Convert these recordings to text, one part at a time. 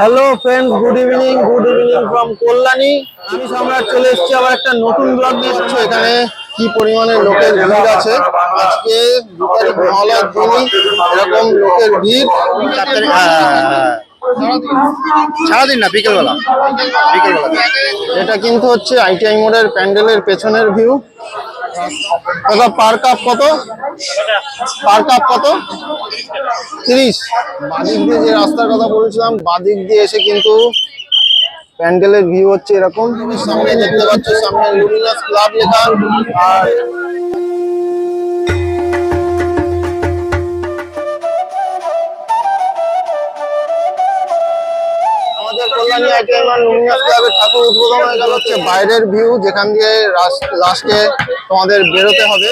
Hello friends good evening good evening from Kalyani আমি সম্রাট চলে এসেছি, আবার একটা নতুন ব্লগ নিয়ে এসেছি, এখানে কি পরিমাণে লোকের ভিড় আছে। আজকে দু মহালয়ার দিনই এরকম লোকের ভিড়। সারাদিন না, বিকেলবেলা। বিকেলবেলা। এটা কিন্তু হচ্ছে আইটিআই মোড়ের প্যান্ডেলের পেছনের ভিউ দাদা পার কত? কত? তিরিশ। দিয়ে যে রাস্তার কথা বলেছিলাম, বাদিক দিয়ে এসে কিন্তু প্যান্ডেলের ভিউ হচ্ছে এরকম। সামনে দেখতে পাচ্ছ, সামনে লুমিনাস ক্লাব লেখা। আর ঠাকুর উদ্বোধন হয়ে হচ্ছে বাইরের ভিউ যেখান দিয়ে লাস্টে তোমাদের বেরোতে হবে।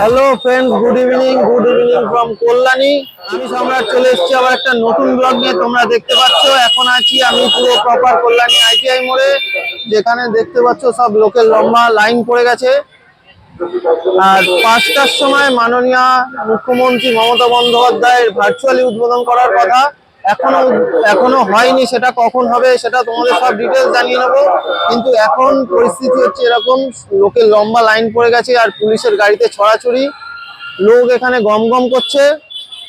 Hello friends good evening good evening from Kalyani আমি সম্রাট চলে এসেছি আবার একটা নতুন ব্লগ নিয়ে। তোমরা দেখতে পাচ্ছ, এখন আছি আমি পুরো প্রপার কল্যাণী আইটিআই মোড়ে, যেখানে দেখতে পাচ্ছ সব লোকের লম্বা লাইন পড়ে গেছে। আর পাঁচটার সময় মাননীয় মুখ্যমন্ত্রী মমতা বন্দ্যোপাধ্যায়ের ভার্চুয়ালি উদ্বোধন করার কথা। এখনও এখনও হয়নি, সেটা কখন হবে সেটা তোমাদের সব ডিটেলস জানিয়ে নেব। কিন্তু এখন পরিস্থিতি হচ্ছে এরকম, লোকের লম্বা লাইন পড়ে গেছে আর পুলিশের গাড়িতে ছড়াছড়ি। লোক এখানে গম গম করছে।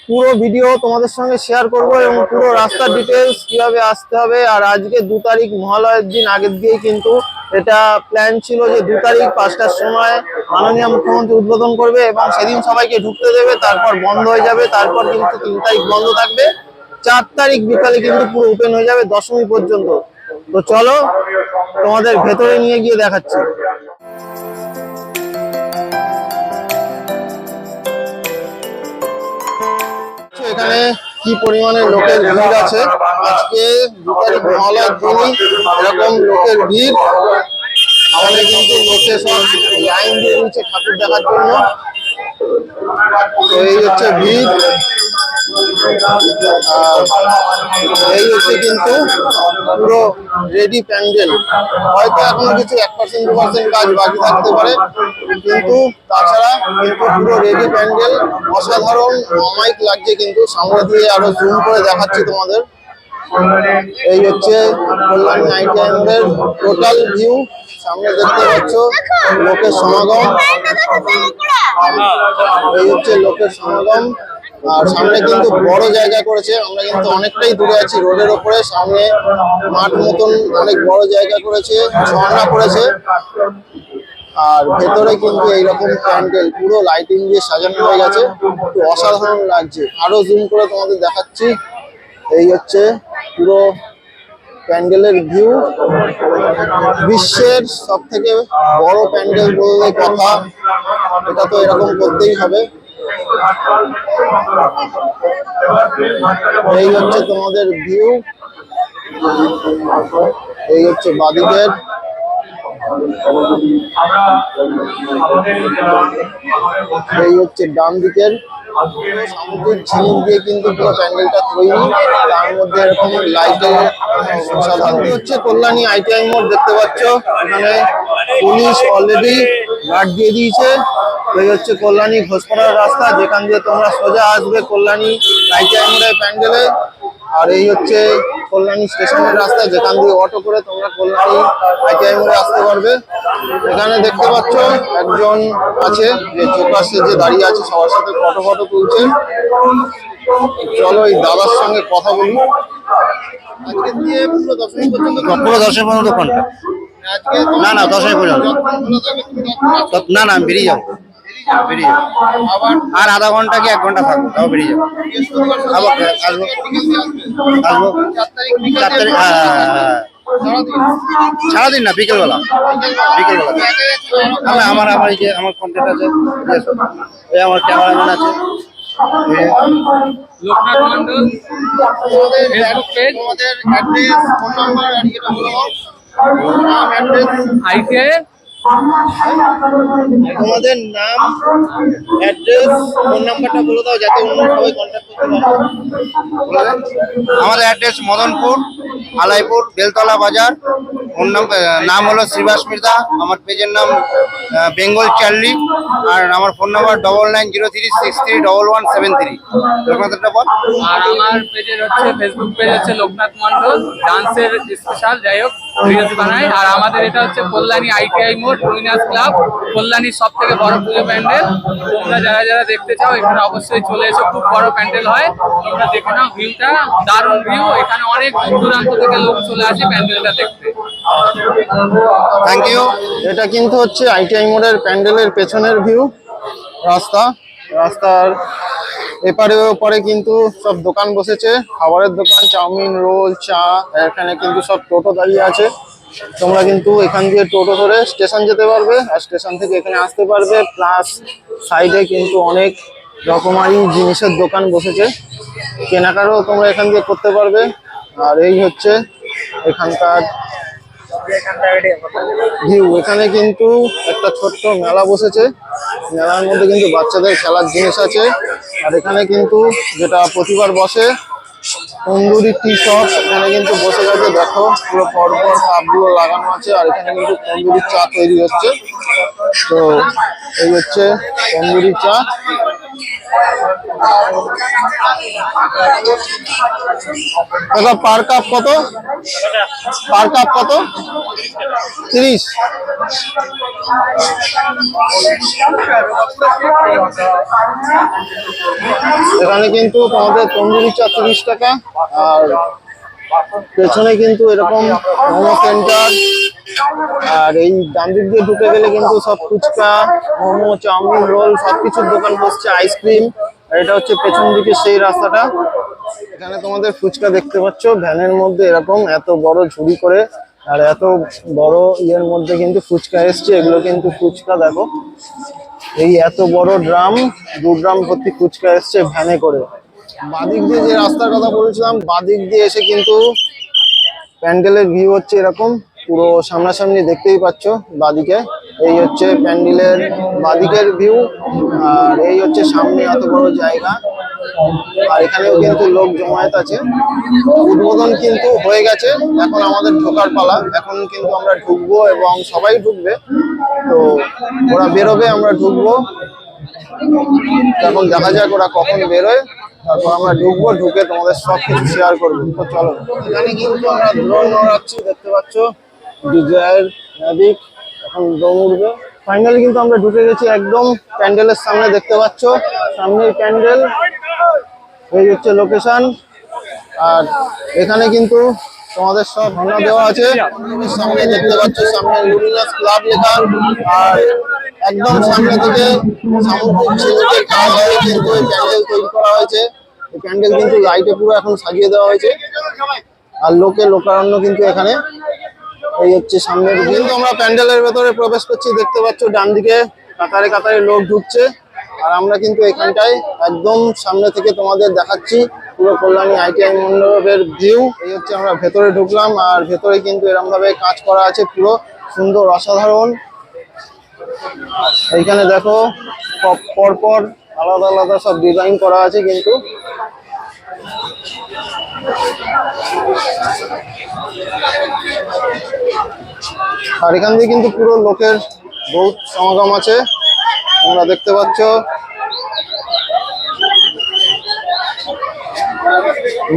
পুরো ভিডিও তোমাদের সঙ্গে শেয়ার করব এবং পুরো রাস্তার ডিটেলস কীভাবে আসতে হবে। আর আজকে দু তারিখ মহালয়ের দিন, আগের দিয়েই কিন্তু এটা প্ল্যান ছিল যে দু তারিখ পাঁচটার সময় মাননীয় মুখ্যমন্ত্রী উদ্বোধন করবে এবং সেদিন সবাইকে ঢুকতে দেবে, তারপর বন্ধ হয়ে যাবে, তারপর কিন্তু তিন তারিখ বন্ধ থাকবে। চার তারিখ বিকালে কিন্তু পুরো ওপেন হয়ে যাবে দশমী পর্যন্ত। তো চলো তোমাদের ভেতরে নিয়ে গিয়ে দেখাচ্ছি। এখানে কি পরিমাণে লোকের ভিড় আছে? আজকে দু তারিখ দিনই এরকম লোকের ভিড়। আমাদের কিন্তু লোকে সব লাইন দিয়ে দিচ্ছে ঠাকুর দেখার জন্য। তো এই হচ্ছে ভিড়। এই হচ্ছে কিন্তু পুরো রেডি প্যান্ডেল। হয়তো এখনও কিছু এক পার্সেন্ট দু পার্সেন্ট কাজ বাকি থাকতে পারে। কিন্তু তাছাড়া কিন্তু পুরো রেডি প্যান্ডেল। অসাধারণ অমাইক লাগছে কিন্তু। সামনে দিয়ে আরও জুম করে দেখাচ্ছি তোমাদের। এই হচ্ছে কল্যাণী আইটিআইএমের টোটাল ভিউ সামনে দেখতে পাচ্ছ লোকের সমাগম। এই হচ্ছে লোকের সমাগম। আর সামনে কিন্তু বড় জায়গা করেছে। আমরা কিন্তু অনেকটাই দূরে আছি রোডের ওপরে। সামনে মাঠ মতন অনেক বড় জায়গা করেছে, ঝর্ণা করেছে। আর ভেতরে কিন্তু এইরকম প্যান্ডেল, পুরো লাইটিং দিয়ে সাজানো হয়ে গেছে। তো অসাধারণ লাগছে। আরও জুম করে তোমাদের দেখাচ্ছি। এই হচ্ছে পুরো প্যান্ডেলের ভিউ বিশ্বের সব থেকে বড় প্যান্ডেল বললে কথা, এটা তো এরকম করতেই হবে। এই হচ্ছে তোমাদের ভিউ এই হচ্ছে বাদিকের এই হচ্ছে ডান দিকের সামুদ্রিক ঝিনুক দিয়ে কিন্তু পুরো প্যান্ডেলটা তৈরি। তার মধ্যে এরকম লাইটের সাধারণ হচ্ছে কল্যাণী আইটিআই মোড় দেখতে পাচ্ছ। এখানে পুলিশ অলরেডি গার্ড দিয়ে দিয়েছে। এই হচ্ছে কল্যাণী ঘোষপাড়ার রাস্তা। যেখান দিয়ে তোমরা সোজা আসবে কল্যাণী আইটিআই মোড়ের প্যান্ডেলে। আর এই হচ্ছে কল্যাণী স্টেশনের রাস্তা যেখান দিয়ে অটো করে তোমরা কল্যাণী আইটিআই মোড়ে আসতে পারবে। এখানে দেখতে পাচ্ছ একজন আছে যে চোপাশে যে দাঁড়িয়ে আছে সবার সাথে ফটো ফটো তুলছে। চলো এই দাদার সঙ্গে কথা বলি। আজকে দিয়ে পুরো দশমী পর্যন্ত পুরো দশই পর্যন্ত না, না, দশমী পর্যন্ত। না না আমি বেরিয়ে যাব। বেরিয়ে যাব। আর আধা ঘণ্টা কি এক ঘণ্টা থাকব? তাও বেরিয়ে যাব। আসব। আসব চার তারিখ হ্যাঁ হ্যাঁ, হ্যাঁ। সারাদিন না বিকেলবেলা। বিকেলবেলা। আমি আমার আমার এই যে আমার কন্ট্যাক্ট আছে এই আমার ক্যামেরাম্যান আছে। এই লোকনাথ মন্ডল ফেসবুক পেজ তোমাদের অ্যাড্রেস ফোন নাম্বার আর এটা নাম অ্যাড্রেস আইটিআই তোমাদের নাম অ্যাড্রেস ফোন নাম্বারটা বলে দাও যাতে অন্য সবাই কন্ট্যাক্ট করতে পারে। আমাদের অ্যাড্রেস মদনপুর আলাইপুর বেলতলা বাজার। নাম হলো শ্রীবাস মির্জা আমার পেজের নাম বেঙ্গল চার্লি আর আমার phone number double nine zero three six three double one seven three লোকনাথটা বল। আর আমার পেজের হচ্ছে ফেসবুক পেজ হচ্ছে লোকনাথ মন্ডল ডান্সের স্পেশাল যাই হোক বানাই আর আমাদের এটা হচ্ছে কল্যাণী আইটিআই মোড় রুইনাস ক্লাব, কল্যাণীর সব থেকে বড় পুজো প্যান্ডেল। তোমরা যারা যারা দেখতে চাও, এখানে অবশ্যই চলে এসো, খুব বড় প্যান্ডেল হয়। তোমরা দেখে নাও ভিউটা, দারুণ ভিউ। এখানে অনেক দূর দূরান্ত থেকে লোক চলে আসে প্যান্ডেলটা দেখতে। থ্যাংক ইউ এটা কিন্তু হচ্ছে আইটিআই মোড়ের প্যান্ডেলের পেছনের ভিউ, রাস্তা। রাস্তার এপারে ওপারে কিন্তু সব দোকান বসেছে। খাবারের দোকান, চাউমিন, রোল, চা, এখানে কিন্তু সব টোটো দাঁড়িয়ে আছে। তোমরা কিন্তু এখান দিয়ে টোটো ধরে স্টেশন যেতে পারবে, আর স্টেশন থেকে এখানে আসতে পারবে প্লাস সাইডে কিন্তু অনেক রকমারি জিনিসের দোকান বসেছে। কেনাকাটাও তোমরা এখান দিয়ে করতে পারবে, আর এই হচ্ছে এখানকার ভিউ এখানে কিন্তু একটা ছোট্ট মেলা বসেছে, মেলার মধ্যে কিন্তু বাচ্চাদের খেলার জিনিস আছে, আর এখানে কিন্তু যেটা প্রতিবার বসে তন্দুরি টি শপ এখানে কিন্তু বসে গেছে দেখো পুরো পরপর কাপগুলো লাগানো আছে আর এখানে কিন্তু তন্দুরি চা তৈরি হচ্ছে। তো এই হচ্ছে তন্দুরি চা। পার কাপ কত? পার কাপ কত? তিরিশ। এখানে কিন্তু তোমাদের তন্দুরি চা টাকা আর পেছনে কিন্তু এরকম মোমো সেন্টার, আর এই ডান দিক দিয়ে ঢুকে গেলে কিন্তু সব ফুচকা, মোমো, চাউমিন, রোল সব কিছুর দোকান বসছে, আইসক্রিম, আর এটা হচ্ছে পেছন দিকে সেই রাস্তাটা। এখানে তোমাদের ফুচকা দেখতে পাচ্ছ, ভ্যানের মধ্যে এরকম এত বড় ঝুড়ি করে আর এত বড় ইয়ের মধ্যে কিন্তু ফুচকা এসছে, এগুলো কিন্তু ফুচকা, দেখো। এই এত বড় ড্রাম, দু ড্রাম ভর্তি ফুচকা এসছে ভ্যানে করে। বাদিক দিয়ে যে রাস্তার কথা বলেছিলাম, বাদিক দিয়ে এসে কিন্তু প্যান্ডেলের ভিউ হচ্ছে এরকম। পুরো সামনাসামনি দেখতেই পাচ্ছ বাদিকে। এই হচ্ছে প্যান্ডেলের বাদিকের ভিউ আর এই হচ্ছে সামনে এত বড় জায়গা। আর এখানেও কিন্তু লোক জমায়েত আছে। উদ্বোধন কিন্তু হয়ে গেছে। এখন আমাদের ঢোকার পালা। এখন কিন্তু আমরা ঢুকবো এবং সবাই ঢুকবে। তো ওরা বেরোবে, আমরা ঢুকবো। এখন দেখা যাক ওরা কখন বেরোয়। তারপর আমরা ঢুকবো, ঢুকে তোমাদের সব কিছু শেয়ার করব। তো চলো। এখানে কিন্তু আমরা দেখতে পাচ্ছ? ডিজায়ার ম্যাভিক এখন ড্রোন উড়বে ফাইনালি কিন্তু আমরা ঢুকে গেছি একদম প্যান্ডেলের সামনে, দেখতে পাচ্ছ? সামনে প্যান্ডেল। এই হচ্ছে লোকেশন আর এখানে কিন্তু তোমাদের সব ভাঙা দেওয়া আছে। সামনে দেখতে পাচ্ছ, সামনে লুমিনাস ক্লাব লেখা। আর একদম সামনে থেকে হয়ে কিন্তু প্যান্ডেল তৈরি করা হয়েছে। প্যান্ডেল কিন্তু লাইটে পুরো এখন সাজিয়ে দেওয়া হয়েছে। আর লোকে লোকারণ্য কিন্তু এখানে এই হচ্ছে সামনের কিন্তু আমরা প্যান্ডেলের ভেতরে প্রবেশ করছি, দেখতে পাচ্ছ ডান দিকে কাতারে কাতারে লোক ঢুকছে। আর আমরা কিন্তু এখানটায় একদম সামনে থেকে তোমাদের দেখাচ্ছি পুরো কল্যাণী আইটিআই মণ্ডপের ভিউ এই হচ্ছে আমরা ভেতরে ঢুকলাম, আর ভেতরে কিন্তু এরকম ভাবে কাজ করা আছে পুরো সুন্দর, অসাধারণ। এইখানে দেখো পরপর আলাদা আলাদা সব ডিজাইন করা আছে কিন্তু। আর এখান দিয়ে কিন্তু পুরো লোকের বহুত সমাগম আছে। তোমরা দেখতে পাচ্ছ।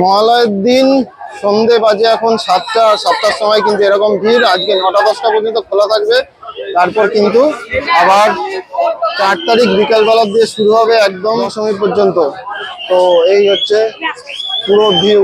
মহালয়ের দিন সন্ধে বাজে এখন সাতটা, সাতটার সময় কিন্তু এরকম ভিড়। আজকে নটা দশটা পর্যন্ত খোলা থাকবে। তারপর কিন্তু আবার চার তারিখ বিকালবেলা দিয়ে শুরু হবে একদম সময় পর্যন্ত। তো এই হচ্ছে পুরো ভিউ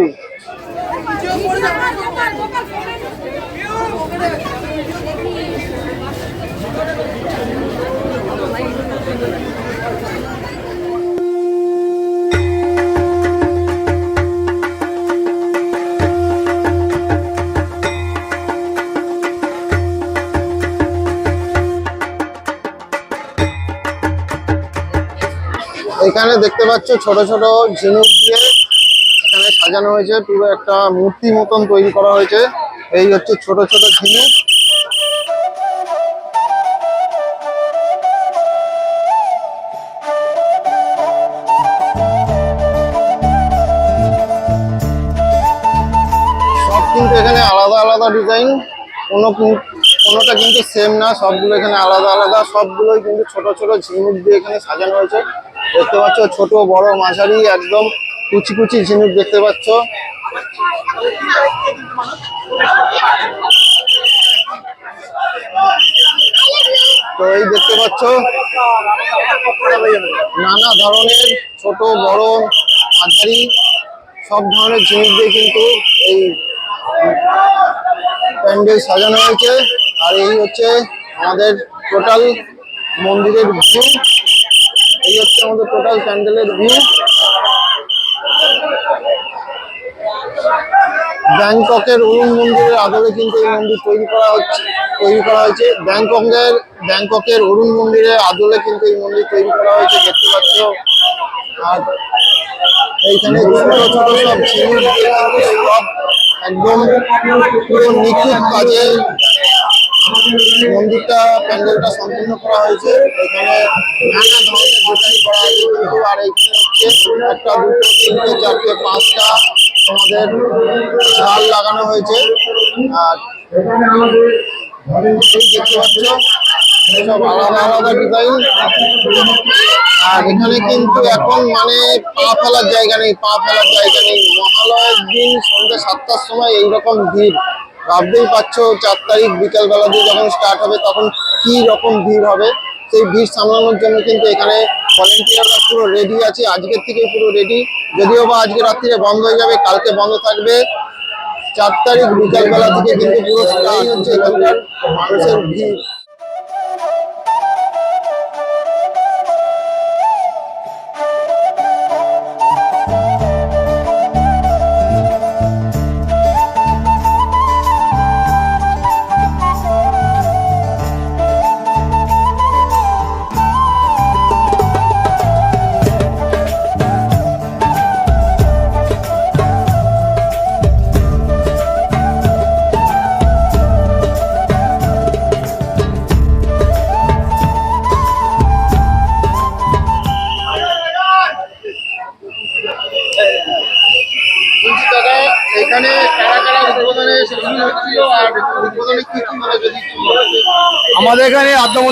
এখানে দেখতে পাচ্ছ ছোট ছোট ঝিনুক দিয়ে এখানে সাজানো হয়েছে, পুরো একটা মূর্তি মতন তৈরি করা হয়েছে। এই হচ্ছে ছোট ছোট ঝিনুক। সব কিন্তু এখানে আলাদা আলাদা ডিজাইন। কোনো কোনোটা কিন্তু সেম না, সবগুলো এখানে আলাদা আলাদা। সবগুলোই কিন্তু ছোট ছোট ঝিনুক দিয়ে এখানে সাজানো হয়েছে। দেখতে পাচ্ছ, ছোট, বড় মাঝারি, একদম কুচি কুচি ঝিনুক দেখতে পাচ্ছ। তো এই দেখতে পাচ্ছ, নানা ধরনের ছোট, বড়, মাঝারি, সব ধরনের জিনিস দিয়ে কিন্তু এই প্যান্ডেল সাজানো হয়েছে। আর এই হচ্ছে আমাদের টোটাল মন্দিরের ভিউ হচ্ছে আমাদের টোটাল প্যান্ডেলের ভিউ ব্যাংককের অরুণ মন্দিরের আদলে কিন্তু এই মন্দির তৈরি করা হচ্ছে, তৈরি করা হয়েছে। ব্যাংককের ব্যাংককের অরুণ মন্দিরের আদলে কিন্তু এই মন্দির তৈরি করা হয়েছে, দেখতে পাচ্ছ। আর এইখানে ছোট ছোট সব একদম পুরো নিখুঁত কাজে মন্দিরটা প্যান্ডেলটা সম্পূর্ণ করা হয়েছে। এখানে নানা ধরনের ডিজাইন করা হয়েছে আর এইখানে একটা দুটো, তিনটে, চারটে, পাঁচটা তোমাদের ঝাল লাগানো হয়েছে। আর দেখতে আলাদা আলাদা ডিজাইন আর এখানে কিন্তু এখন মানে পা ফেলার জায়গা নেই, পা ফেলার জায়গা নেই। মহালয়ের দিন সন্ধ্যে সাতটার সময় এইরকম ভিড়। ভাবতেই পারছ চার তারিখ বিকেল বেলা দিয়ে যখন স্টার্ট হবে, তখন কি রকম ভিড় হবে? সেই ভিড় সামলানোর জন্য কিন্তু এখানে ভলেন্টিয়াররা পুরো রেডি আছে। আজকের থেকে পুরো রেডি যদিও বা আজকে রাত্রিরে বন্ধ হয়ে যাবে, কালকে বন্ধ থাকবে। চার তারিখ বিকেলবেলা থেকে কিন্তু পুরো হচ্ছে এখানকার মানুষের ভিড়।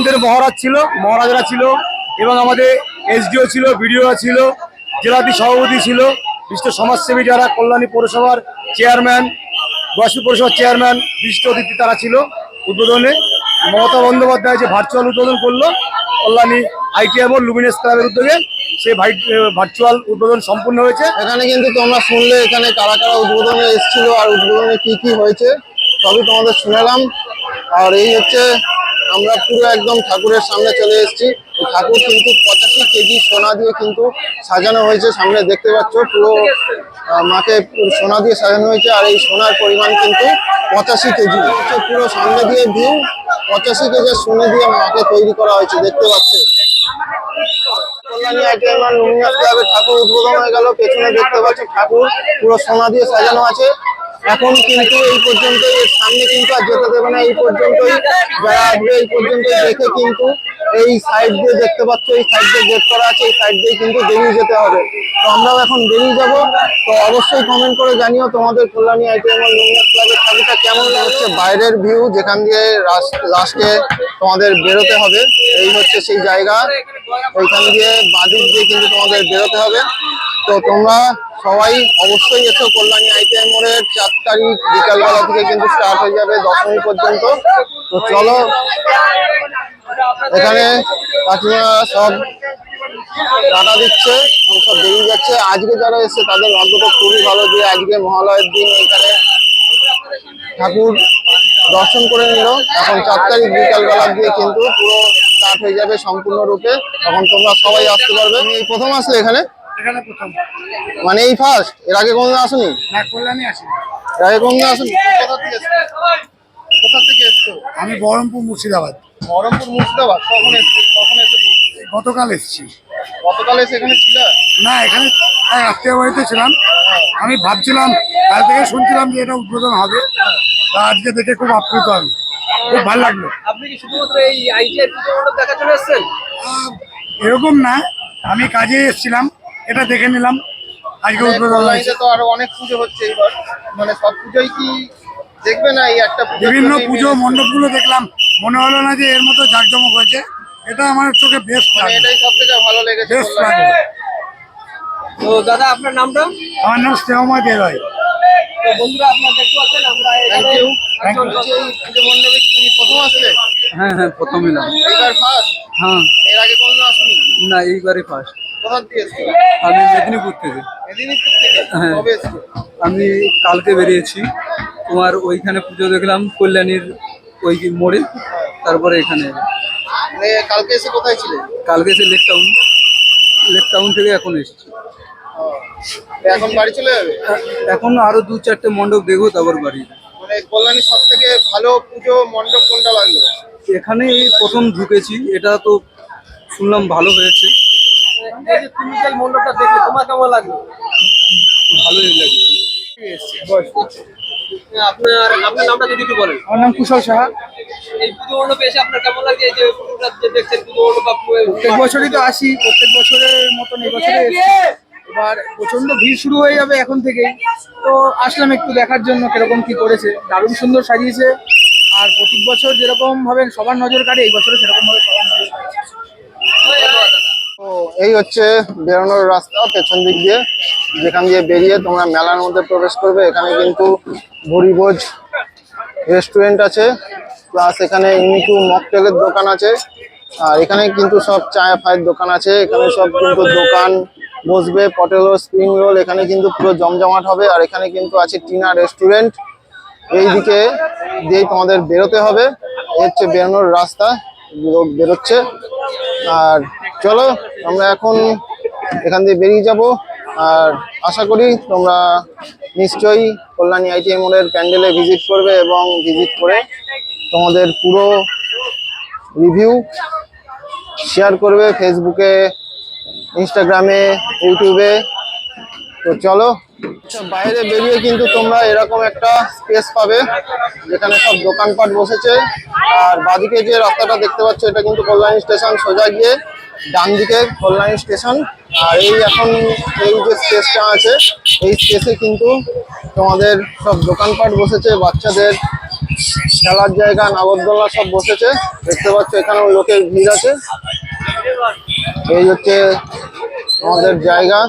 মন্দিরের মহারাজ ছিল, মহারাজরা ছিল এবং আমাদের এসডিও ছিল বিডিও ছিল জেলাতি সভাপতি ছিল, বিশিষ্ট সমাজসেবী যারা, কল্যাণী পৌরসভার চেয়ারম্যান বয়স্ক পৌরসভার চেয়ারম্যান, বিশিষ্ট অতিথি তারা ছিল উদ্বোধনে। মমতা বন্দ্যোপাধ্যায় যে ভার্চুয়াল উদ্বোধন করল, কল্যাণী আইটিএম লুমিনেস ক্লাবের উদ্যোগে, সেই ভার্চুয়াল উদ্বোধন সম্পূর্ণ হয়েছে। এখানে কিন্তু তোমরা শুনলে এখানে কারা কারা উদ্বোধনে এসেছিল আর উদ্বোধনে কি কি হয়েছে, সবই তোমাদের শুনালাম। আর এই হচ্ছে আমরা পুরো একদম ঠাকুরের সামনে চলে এসেছি। ঠাকুর কিন্তু পঁচাশি কেজি সোনা দিয়ে কিন্তু সাজানো হয়েছে, সামনে দেখতে পাচ্ছ পুরো মাকে সোনা দিয়ে সাজানো হয়েছে, আর এই সোনার পরিমাণ কিন্তু পঁচাশি কেজি। পুরো সামনে দিয়ে ভিউ, পঁচাশি কেজি সোনা দিয়ে মাকে তৈরি করা হয়েছে, দেখতে পাচ্ছ। ঠাকুর উদ্বোধন হয়ে গেল, পেছনে দেখতে পাচ্ছ ঠাকুর, পুরো সোনা দিয়ে সাজানো আছে। এখন কিন্তু এই পর্যন্ত সামনে কিন্তু আর যেতে দেবে না। এই পর্যন্তই যারা আসবে, এই পর্যন্ত দেখে কিন্তু এই সাইড দিয়ে দেখতে পাচ্ছ, এই সাইড দিয়ে গেট করা আছে, এই সাইড দিয়ে কিন্তু বেরিয়ে যেতে হবে। তো আমরাও এখন বেরিয়ে যাব। তো অবশ্যই কমেন্ট করে জানিও তোমাদের কল্যাণী আইটিএম ক্লাবের ঠাকুরটা কেমন হচ্ছে বাইরের ভিউ যেখান দিয়ে লাস্টে তোমাদের বেরোতে হবে। এই হচ্ছে সেই জায়গা। ওইখান দিয়ে বাদিক দিয়ে কিন্তু তোমাদের বেরোতে হবে। তো তোমরা সবাই অবশ্যই এসো, কল্যাণী আইটিআই মোড়ের চার তারিখ বিকালবেলা থেকে কিন্তু স্টার্ট হয়ে যাবে দশমী পর্যন্ত। তো চলো, এখানে কাকিমা সব টাটা দিচ্ছে সব বেরিয়ে যাচ্ছে। আজকে যারা এসছে, তাদের ভাগ্যটা খুবই ভালো যে আজকে মহালয়ের দিন এখানে ঠাকুর দর্শন করে নিল। এখন চার তারিখ বিকাল বেলা দিয়ে কিন্তু পুরো স্টার্ট হয়ে যাবে সম্পূর্ণ রূপে তখন তোমরা সবাই আসতে পারবে। প্রথম আসলে এখানে। এখানে প্রথম। মানে এই ফার্স্ট এর আগে কোনদিন আসনি? না কল্যাণী আসি এর আগে কোনদিন আসনি? কোথা থেকে এসছো? কোথা থেকে এসছো? আমি বহরমপুর মুর্শিদাবাদ। বহরমপুর মুর্শিদাবাদ? কখন এসছো? কখন এসে গতকাল এসেছি। গতকাল এসে এখানে ছিল? না এখানে আত্মীয় বাড়িতে ছিলাম। আমি ভাবছিলাম কাল থেকে শুনছিলাম যে এটা উদ্বোধন হবে। তা আজকে দেখে খুব আপ্লুত আমি খুব ভালো লাগল। আপনি কি শুধুমাত্র এই আইটিআই পুজো মণ্ডপ দেখা চলে এসেছেন? এরকম না। আমি কাজে এসেছিলাম। এটা দেখে নিলাম। আজকে মানে উদ্বোধন হয়েছে। তো আরও অনেক পুজো হচ্ছে এইবার। মানে সব পুজোই কি দেখবে না এই একটা বিভিন্ন পুজো মণ্ডপগুলো দেখলাম। মনে হলো না যে এর মতো জাঁকজমক হয়েছে। এটা আমার চোখে বেস্ট মানে লাগে এটাই সব থেকে ভালো লেগেছে বেস্ট লাগে তো দাদা আপনার নামটা? আমার নাম স্নেহময় দেবাই তো বন্ধুরা আপনারা দেখতে পাচ্ছেন আমরা. একজন বলছি, এই পুজো মণ্ডপে কি তুমি প্রথম আসলে? হ্যাঁ হ্যাঁ প্রথম এলাম এইবার ফার্স্ট হ্যাঁ। এর আগে কোনদিন আসুনি? না এইবারই ফার্স্ট কোথা থেকে এসছো। আমি মেদিনীপুর থেকে। মেদিনীপুর থেকে? হ্যাঁ। কবে এসছো? আমি কালকে বেরিয়েছি। তোমার ওইখানে পুজো দেখলাম কল্যাণীর ওই মোড়ে তারপরে এখানে। মানে কালকে এসে কোথায় ছিলে? কালকে এসে লেক টাউন লেক টাউন থেকে এখন এসেছি। এখন বাড়ি চলে যাবে? এখন আরও দু চারটে মণ্ডপ দেখব তারপর বাড়ি। মানে কল্যাণী সব থেকে ভালো পুজো মণ্ডপ কোনটা লাগল? এখানে প্রথম ঢুকেছি এটা তো শুনলাম ভালো হয়েছে। তুমি যে মণ্ডপটা দেখলে তোমার কেমন লাগল? ভালোই লাগে আপনার আপনার নামটা যদি একটু বলেন। আমার নাম কুশল সাহা। এই পুজো মণ্ডপে এসে আপনার কেমন এই যে পুজোটা যে দেখছেন পুজো মণ্ডপ প্রত্যেক বছরই তো আসি প্রত্যেক বছরের মতন এবছরে এবার প্রচণ্ড ভিড় শুরু হয়ে যাবে এখন থেকেই। তো আসলাম একটু দেখার জন্য কীরকম কি করেছে। দারুণ সুন্দর সাজিয়েছে। আর প্রতি বছর যেরকম ভাবে সবার নজর কাটে এই বছরও সেরকম ভাবে সবার নজর কাটছে এই হচ্ছে বেরোনোর রাস্তা, পেছন দিক দিয়ে। যেখান দিয়ে বেরিয়ে তোমরা মেলার মধ্যে প্রবেশ করবে, এখানে কিন্তু ভরিভোজ রেস্টুরেন্ট আছে প্লাস এখানে ইমিটু মকটেলের দোকান আছে, আর এখানে কিন্তু সব চায় ফায়ের দোকান আছে, এখানে সব কিন্তু দোকান বসবে, পটেলো স্প্রিং রোল এখানে কিন্তু পুরো জমজমাট হবে, আর এখানে কিন্তু আছে টিনা রেস্টুরেন্ট এইদিকে দিয়েই তোমাদের বেরোতে হবে হচ্ছে বেরোনোর রাস্তা বেরোচ্ছে, আর চলো আমরা এখন এখান দিয়ে বেরিয়ে যাব। আর আশা করি তোমরা নিশ্চয়ই কল্যাণী আইটিআই মোড়ের প্যান্ডেলে ভিজিট করবে এবং ভিজিট করে তোমাদের পুরো রিভিউ শেয়ার করবে ফেসবুকে ইনস্টাগ্রামে ইউটিউবে তো চলো আচ্ছা, বাইরে বেরিয়ে কিন্তু তোমরা এরকম একটা স্পেস পাবে যেখানে সব দোকানপাট বসেছে। আর বাদিকে যে রাস্তাটা দেখতে পাচ্ছ এটা কিন্তু কল্যাণী স্টেশন সোজা গিয়ে ডান দিকে কল্যাণী স্টেশন। আর এই এখন এই যে স্পেসটা আছে, এই স্পেসে কিন্তু তোমাদের সব দোকানপাট বসেছে, বাচ্চাদের খেলার জায়গা, নাগরদোলা সব বসেছে। দেখতে পাচ্ছ এখানেও লোকের ভিড় আছে। এই হচ্ছে আমাদের জায়গা।